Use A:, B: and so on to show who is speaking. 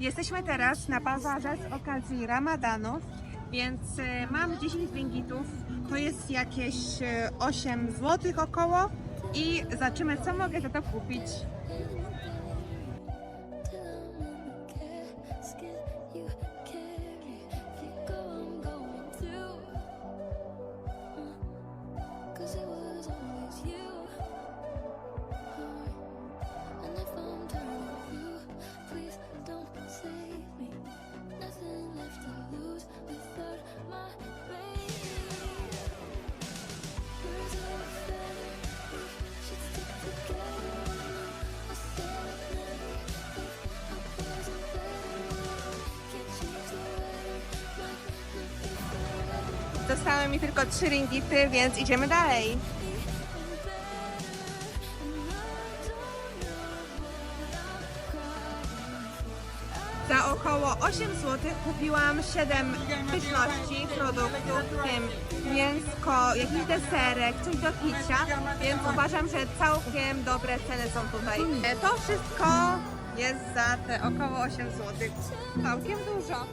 A: Jesteśmy teraz na bazarze z okazji Ramadanu, więc e, mam 10 ringgitów, to jest jakieś e, 8 zł około i zobaczymy co mogę za to kupić.
B: Cause it was always you.
A: Zostały mi tylko 3 ringgity, więc idziemy dalej. Za około 8 zł kupiłam 7 pyszności, produktów, w tym mięsko, jakiś deserek, coś do picia, więc uważam, że całkiem dobre ceny są tutaj. E, To wszystko jest za te około 8 zł. Całkiem dużo.